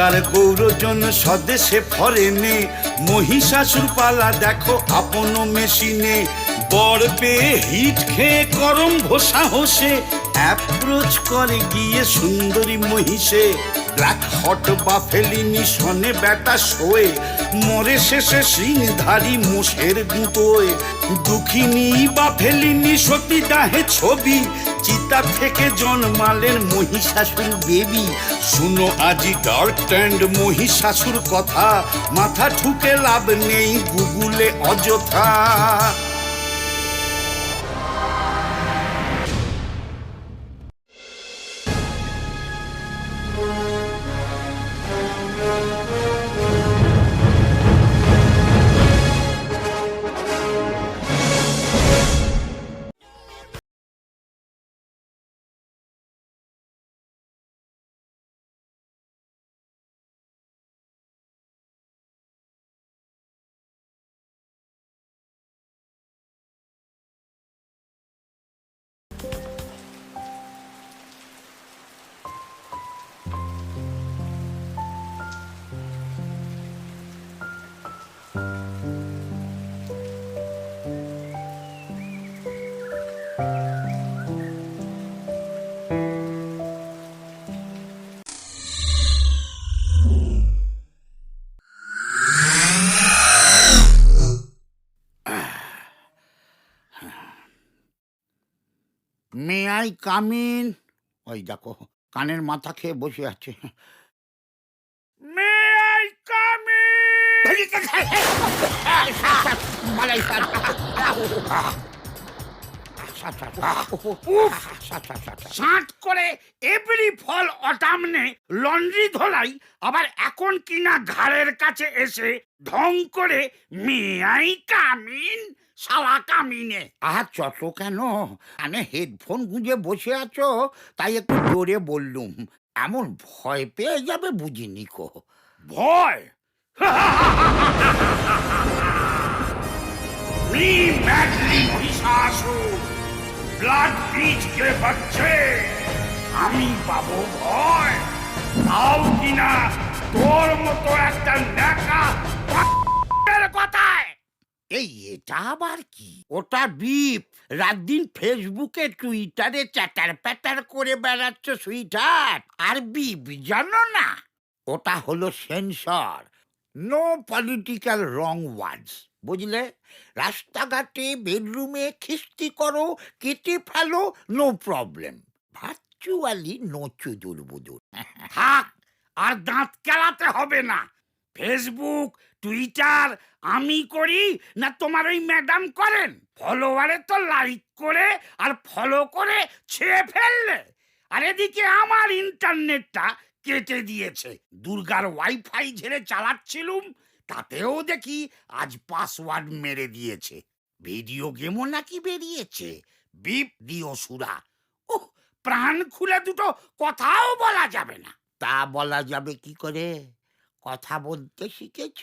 নমস্কার গৌরজন স্বদেশে ফরেনে। মহিষাসুর পালা দেখো আপন মেশিনে। বর পেয়ে হিট খেয়ে করম ভোসা হোসে। অ্যাপ্রোচ করে গিয়ে সুন্দরী মহিষে। ব্ল্যাক হট বাফেলিনি শনে ব্যাটা শোয়ে। মরে শেষে মোষের দুঃখিনী বাফেলিনি সতী দাহে ছবি। চিতা থেকে জন্মালেন মহিষাসুর বেবি শুনো আজি ডার্ক ট্যান্ড মহিষাসুর কথা। মাথা ঠুকে লাভ নেই গুগলে অযথা। আই কামিন ওই দেখো কানের মাথা খেয়ে বসে আছে। মে সাঁট করে এভরি ফল অটামনে লন্ড্রি ধোলাই আবার এখন কিনা ঘাড়ের কাছে এসে ঢং করে মেয়াই কামিন সালা কামিনে আহা চত কেন? মানে হেডফোন গুঁজে বসে আছো? তাই একটু জোরে বললুম এমন ভয় পেয়ে যাবে বুঝিনি কো। ভয়? Me madly, Pisasu! ব্লাড কে বাচ্চে আমি পাবো ভয়। তাও কিনা? তোর মতো একটা এর কথায়। এই, এটা আবার কি? ওটা বিপ রাত দিন ফেসবুকে, টুইটারে চ্যাটার প্যাটার করে বেড়াচ্ছ সুইটার আর বিপ জানো না? ওটা হলো censor. No political wrong words বুঝলে? রাস্তাঘাটে বেডরুমে খিস্তি করো, কেটে ফেলো নো প্রবলেম ভার্চুয়ালি নো চুদুর বুদুর থাক, আর দাঁত কেলাতে হবে না। ফেসবুক টুইটার আমি করি না তোমার ওই ম্যাডাম করেন? ফলোয়ারে তো লাইক করে আর ফলো করে ছেড়ে ফেললে। আর এদিকে আমার ইন্টারনেটটা কেটে দিয়েছে। দুর্গার ওয়াইফাই ঝেড়ে চালাচ্ছিলুম তাতেও দেখি আজ পাসওয়ার্ড মেরে দিয়েছে। ভিডিও গেমও নাকি বেরিয়েছে। বিপ দিও সুরা। ওহ, প্রাণ খুলে দুটো কথাও বলা যাবে না। তা বলা যাবে কি করে? কথা বলতে শিখেছ?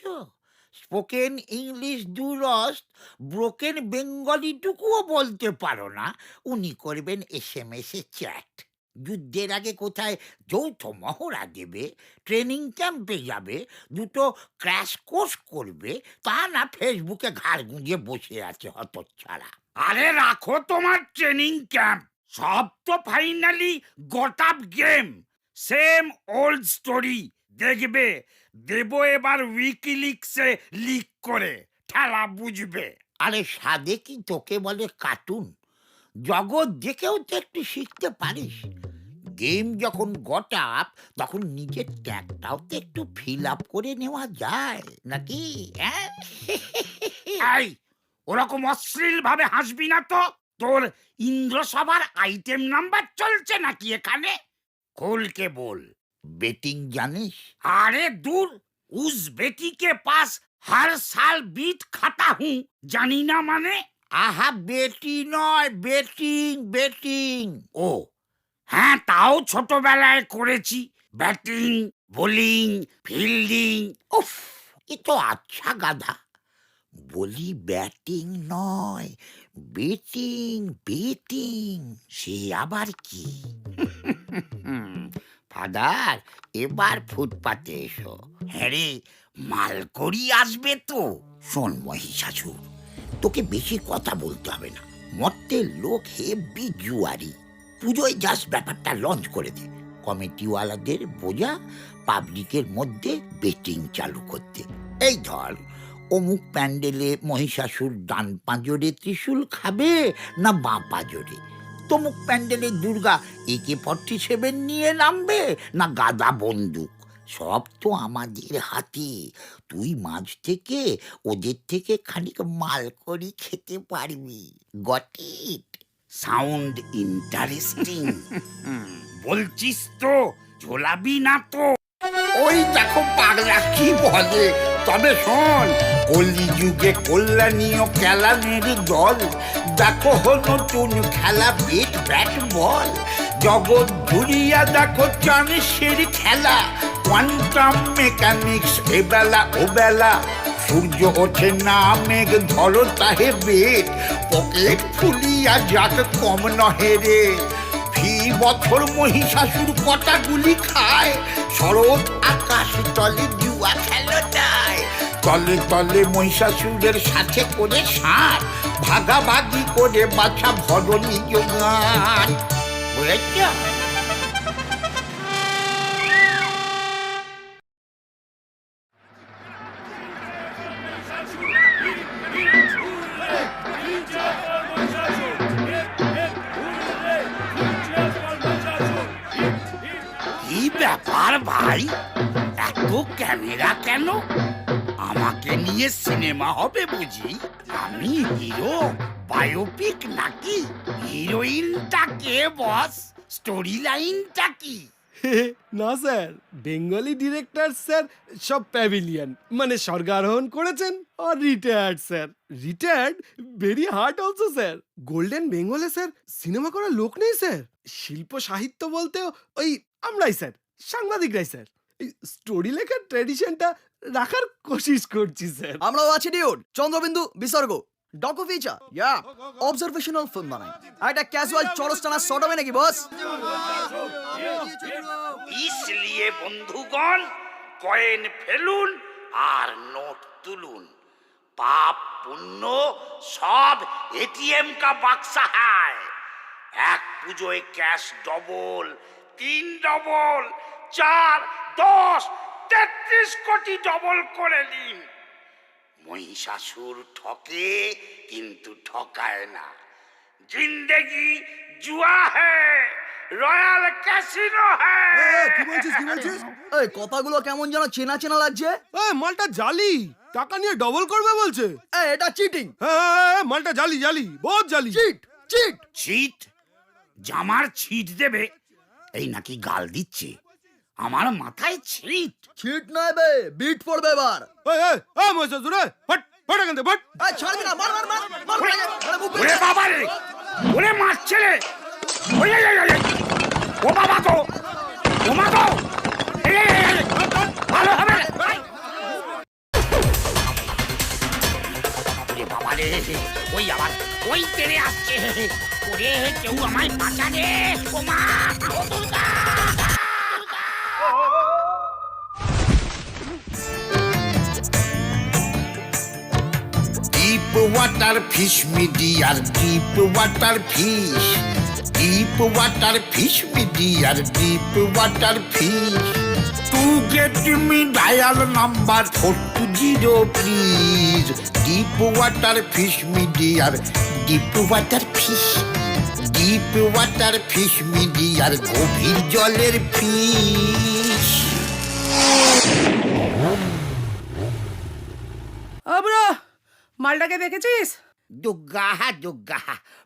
স্পোকেন ইংলিশ দুরস্ত ব্রোকেন বেঙ্গলিটুকুও বলতে পারো না। উনি করবেন এস এম এস এ চ্যাট। যুদ্ধের আগে কোথায় যৌথ মহড়া দেবে ট্রেনিং ক্যাম্পে যাবে দুটো ক্র্যাশ কোর্স করবে তা না ফেসবুকে ঘাড় গুঁজে বসে আছে হতচ্ছাড়া। আরে রাখো তোমার ট্রেনিং ক্যাম্প সব তো finally got up game same old story দেখবে দেব এবার উইকিলিক্সে লিক করে ঠেলা বুঝবে। আরে সাদে কি তোকে বলে কার্টুন জগৎ দেখেও তো একটু শিখতে পারিস। গেম যখন গট আপ তখন নিজের ট্যাগটাও তো একটু ফিল আপ করে নেওয়া যায় নাকি? হ্যাঁ? ওরকম অশ্লীল ভাবে হাসবি না তো? তোর ইন্দ্রসভার আইটেম নাম্বার চলছে নাকি এখানে? খোলকে বল। বেটিং জানিস? আরে দূর উস বেটি কে পাস হার সাল বিট খাতা হুঁ জানি না মানে? আহা বেটি নয় বেটিং বেটিং ও হ্যাঁ তাও ছোটবেলায় করেছি। Batting, bowling, fielding. উফ, এ তো আচ্ছা গাধা। বলি ব্যাটিং নয়, বেটিং বেটিং, সে আবার কি? ফাদার, এবার ফুটপাতে এসো। হ্যাঁ রে, মালকড়ি আসবে তো। শোন মহিষাসুর, তোকে বেশি কথা বলতে হবে না। মর্তের লোক হেব্বি জুয়ারি। পুজোয় জাস্ট ব্যাপারটা লঞ্চ করে দে কমিটিওয়ালাদের বোঝা, পাবলিকের মধ্যে বেটিং চালু করতে। এই ধর, অমুক প্যান্ডেলে মহিষাসুর ডান পাঁজরে ত্রিশূল খাবে না বাঁ পাঁজরে? তমুক প্যান্ডেলে দুর্গা একে ফর্টি সেভেন নিয়ে নামবে না গাদা বন্দুক? সব তো আমাদের হাতে। তুই মাঝ থেকে ওদের থেকে খানিক মাল করি খেতে পারবি। গট ইট সাউন্ড ইন্টারেস্টিং বলছিস তো ঝোলাবি না তো। ওই দেখো পাগলা কি বলে। তবে শোন কলিযুগে কল্যাণীয় খেলানের দল। দেখো নতুন খেলা বেট ব্যাট বল জগৎ জুড়িয়া দেখো চানেসের খেলা। কোয়ান্টাম মেকানিক্স এবেলা ওবেলা। সূর্য ওঠে না মেঘ ধরো তাহে বেট। পকেট ফুলিয়া যাক কম নহে রে। ফি বছর মহিষাসুর কটা গুলি খায়। শরৎ আকাশ তলে জুয়া খেলোটায় তলে তলে মহিষাসুরের সাথে করে সার। ভাগাভাগি করে বাছা ভরণী জোগান বুঝেছ? নিয়ে সিনেমা হবে বুঝি? আমি হিরো বায়োপিক নাকি? হিরোইনটা কে বস স্টোরি লাইনটা কি? না স্যার, বেঙ্গলি ডিরেক্টর স্যার, সব প্যাভিলিয়ন মানে স্বর্গারোহণ করেছেন আর retired sir. Retired very hard also sir. Golden বেঙ্গলে স্যার সিনেমা করার লোক নেই স্যার। শিল্প সাহিত্য বলতেও ওই আমরাই স্যার, সাংবাদিকরাই স্যার। স্টোরি লেখার ট্র্যাডিশনটা রাখার কোশিশ করছি স্যার আমরাও আছি ডিউড চন্দ্রবিন্দু বিসর্গ ডকু ফিচার ইয়া অবজারভেশনাল ফিল্ম বানাই আর এটা ক্যাজুয়াল চরস টানা শর্ট হবে নাকি বস इसलिए বন্ধুগণ কয়েন ফেলুন আর নোট তুলুন পাপ পুণ্য সব এটিএম কা বাক্সা হ্যায় এক পুজোয় ক্যাশ ডবল তিন ডবল চার দশ তেত্রিশ কোটি ডবল করে নিন মহিষাসুর ঠকে কিন্তু ঠকায় না। জিন্দেগি জুয়া হ্যায় রয়্যাল ক্যাসিনো হ্যায় কি বলছিস কি বলছিস? এই কথাগুলো কেমন যেন চেনা চেনা লাগছে? এই মালটা জালি টাকা নিয়ে ডবল করবে বলছে। এই এটা চিটিং হ্যাঁ মালটা জালি জালি বহুত জালি চিট চিট ছিট জামার ছিট দেবে? এই নাকি গাল দিচ্ছে? আমার মাথায় ছিট। চিট নয় বে বিট পড়বে এবার। এই এই এই মহিষাসুর এই ফট ফট এখান থেকে ফট। এই ছাড়বি না মার মার মার মার মার, মার, মুখ ওরে বাবা রে ওরে এই, এই, এই, এই। ও বাবা গো ও মা গো এই, এই, এই, এই, ভালো হবে। ওরে বাবা রে ওই আবার ওই তেরে আসছে। ওরে কেউ আমায় বাঁচা রে ও মা ও দুর্গা। ওয়াটার ফিশ মিডিয়ার deep water fish deep water fish মিডিয়ার deep water fish to get me dial number four two zero please deep water fish মিডিয়ার deep water fish deep water fish মিডিয়ার গভীর জলের ফিশ মালটাকে দেখেছিস? দুর্গা দুর্গা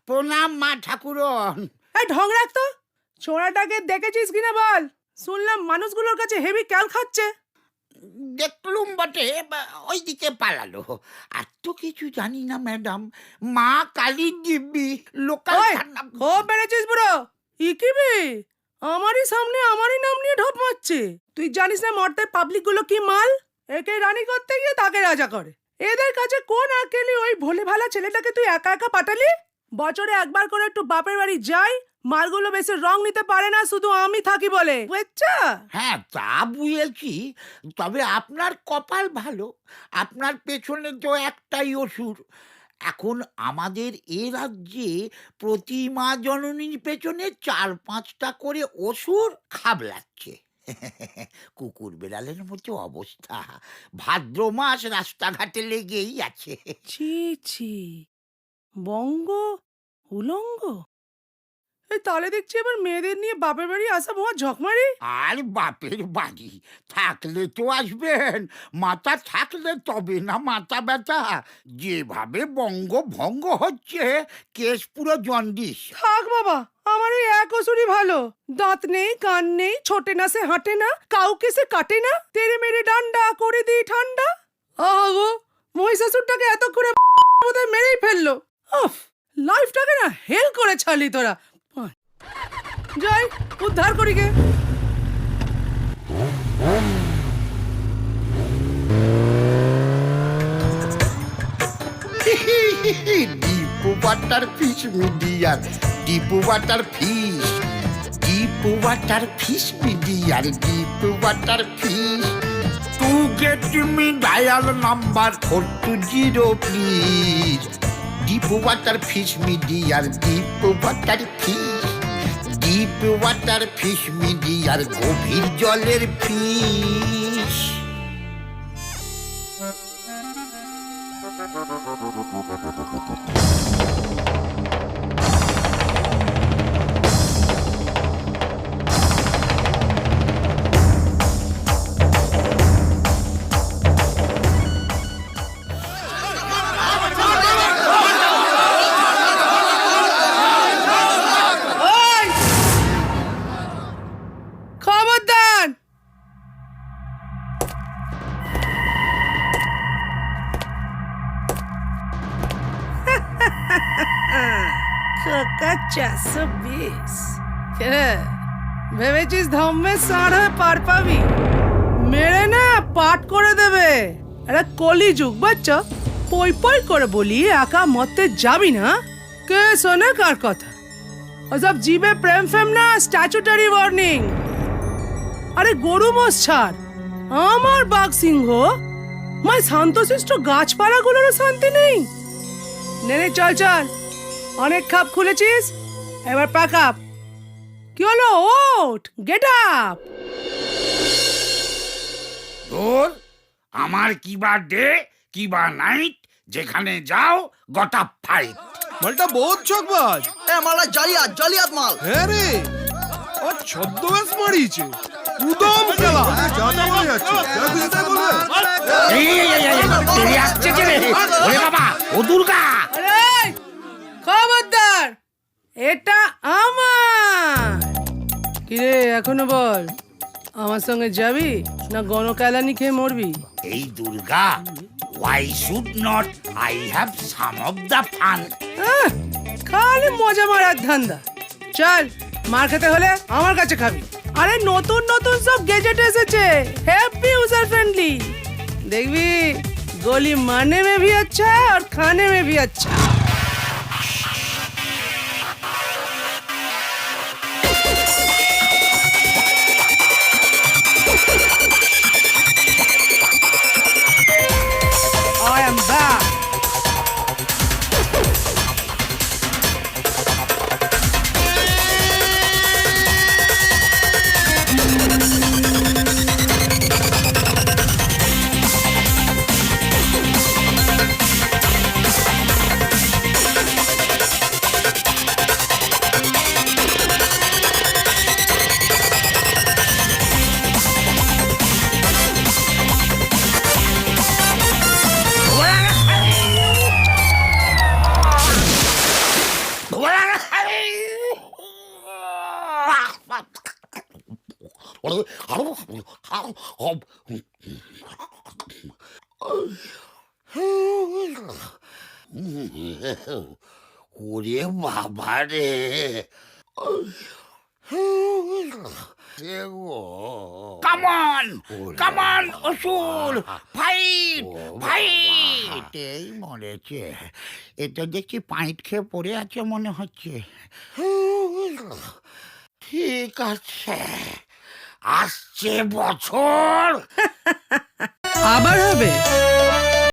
প্রণাম মা ঠাকুরন। এই ঢং রাখতো ছোড়াটাকে দেখেছিস কিনা বল? শুনলাম মানুষগুলোর কাছে হেভি ক্যাল খাচ্ছে। দেখলুম বটে ওইদিকে পালালো। আর তো কিছু জানি না ম্যাডাম। মা কালী দিব্যি লোকাল বেড়েছিস বুড়ো। ইকিবি আমারই সামনে আমারই নাম নিয়ে ঢপ মারছে। তুই জানিস না মর্তের পাবলিকগুলো কি মাল? একে রানী করতে গিয়ে তাকে রাজা করে। এদের কাছে কোন আকেলি ওই ভোলে ভালা ছেলেটাকে তুই একা একা পাঠালি? বছরে একবার করে একটু বাপের বাড়ি যাই, মালগুলো বেশি রং নিতে পারে না, শুধু আমি থাকি বলে। বুঝছ? হ্যাঁ তা বুঝেছি। তবে আপনার কপাল ভালো। আপনার পেছনে তো একটাই অসুর। এখন আমাদের এ রাজ্যে প্রতি মা জননীর পেছনে চার পাঁচটা করে অসুর খাবলাচ্ছে। কুকুর বেড়ালের মতো অবস্থা। ভাদ্র মাস রাস্তাঘাটে লেগেই আছে। ছি ছি। বঙ্গ উলঙ্গ। এই তাহলে দেখছি এবার মেয়েদের নিয়ে বাপের বাড়ি আসা মহা ঝকমারি। আর বাপের বাড়ি থাকলে তো আসবেন মাথা থাকলে তবে না মাথা ব্যথা। যেভাবে বঙ্গ ভঙ্গ হচ্ছে কেস পুরো জন্ডিস। থাক বাবা আমার ওই এক ওষুধই ভালো। দাঁত নেই কান নেই ছোটে না সে হাঁটে না কাউকে সে কাটে না। তেরে মেরে ডান্ডা করে দিই ঠান্ডা। আহা মহিষাসুরটাকে এত করে বোধহয় মেরেই ফেলল। লাইফটাকে না হেল করে ছাড়লি তোরা। যাই উদ্ধার করি গে। ডিপু বাটার ফিশ মিডিয়ার, deep butter fish, deep butter fish মিডিয়ার, deep butter fish. To get me dial number four two zero please. Deep butter fish মিডিয়ার, deep butter fish. Water fish মিডিয়ার গভীর জলের ফিশ চারশো বিশ ভেবেছিস ধম্মে হয়ে পার পাবি মেরে না পাট করে দেবে আরে কলি যুগ বাচ্চা পই পই করে বলি একা মতে যাবি না কে শোনে কার কথা ওসব জিবে প্রেম ফেম না স্ট্যাচুটারি ওয়ার্নিং আরে গরু মোষ ছাড় আমার বাঘ সিংহ মাই শান্তশিষ্ট গাছপালাগুলোরও শান্তি নেই নে চল চল অনেক খাপ খুলেছিস এবার প্যাক আপ কি হলো ওঠ গেট আপ তোর আমার কিবা ডে কিবা নাইট যেখানে যাও গটা ফাইট মালটা বহুত চকবাজ এ মালা জালিয়াত জালিয়াত মাল হ্যাঁ রে আর ছদ্মবেশ মারিয়েছে উদম খেলা জানা হয়ে যাচ্ছে যা খুশি বলবে এই, এই, এই, এই, আসছে যে রে। ওরে বাবা ও দুর্গা এটা আমার! কিরে এখনও বল আমার সঙ্গে যাবি না গণকালানি খেয়ে মরবি? এই Durga why should not I have some of the fun খালি মজা মারার ধান্দা। চল মার্কেটে হলে আমার কাছে খাবি। আরে নতুন নতুন সব গেজেট এসেছে। হ্যাপি ইউজার ফ্রেন্ডলি দেখবি গলি মানে মে ভি আচ্ছা আর খানে মে ভি আচ্ছা। ওরে বাবা রে। অসুর ফাইট ও ফাইট এতেই মরেছে। এটা দেখছি পাইট খেয়ে পড়ে আছে মনে হচ্ছে। ঠিক আছে আসছে বছর। আবার হবে।